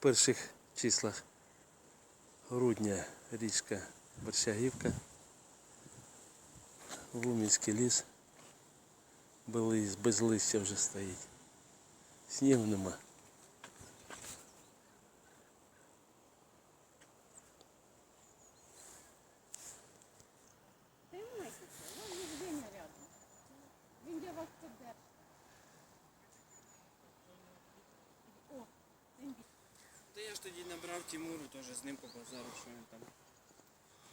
перших числах грудня річка Борщагівка, Лумінський ліс, без, без листя вже стоїть. Снігу нема. Ж тоді набрав Тимуру, теж з ним побазарив, що він там.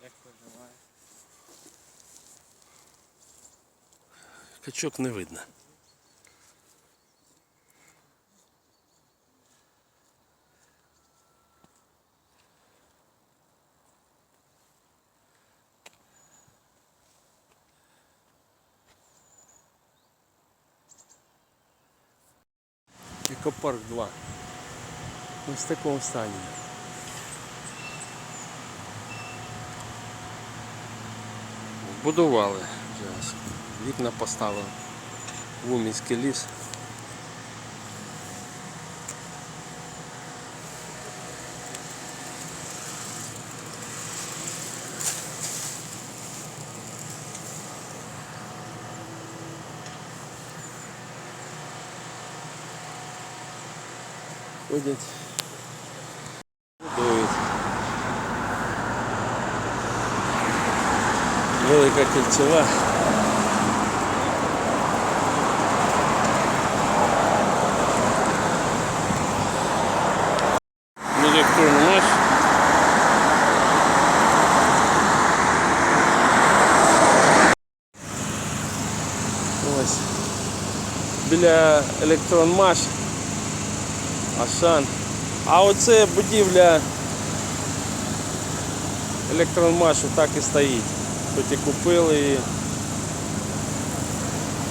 Як поживає. Качок не видно. Екопарк 2. Ось в такому стані. Будували вже ось. Вікна поставили. Лумінський ліс. Ходять. Велика кільцева. Електронний наш. Ось. Біля електронмаш. Ашан. А оце будівля електронмашу так і стоїть. Хоч і купили її.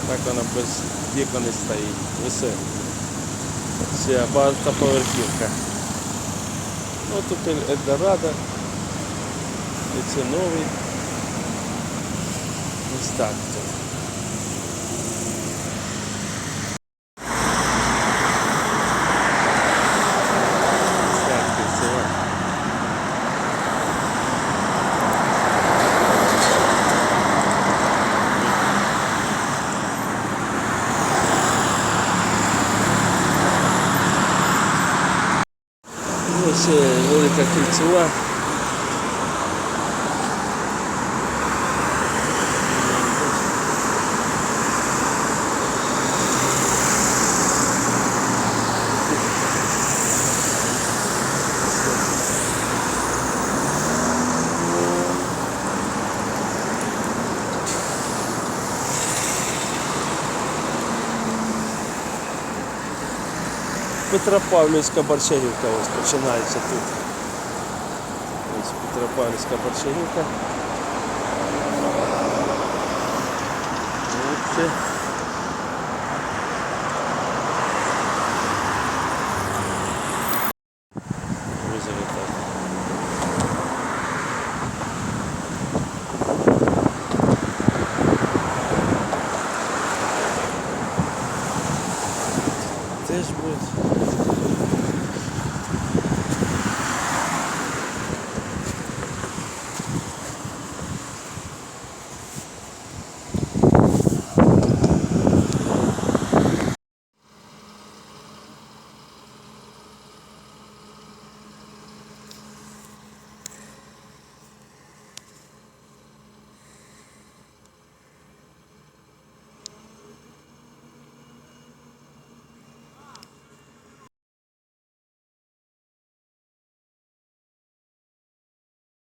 Так вона без вікон і стоїть. Висить. Ще багатоповерхівка. Ну тут Ельдорадо. І це новий. Ось так е, велика кільцева. Петропавлівська борщагівка ось починається тут. Петропавлівська борщагівка. Теж буде.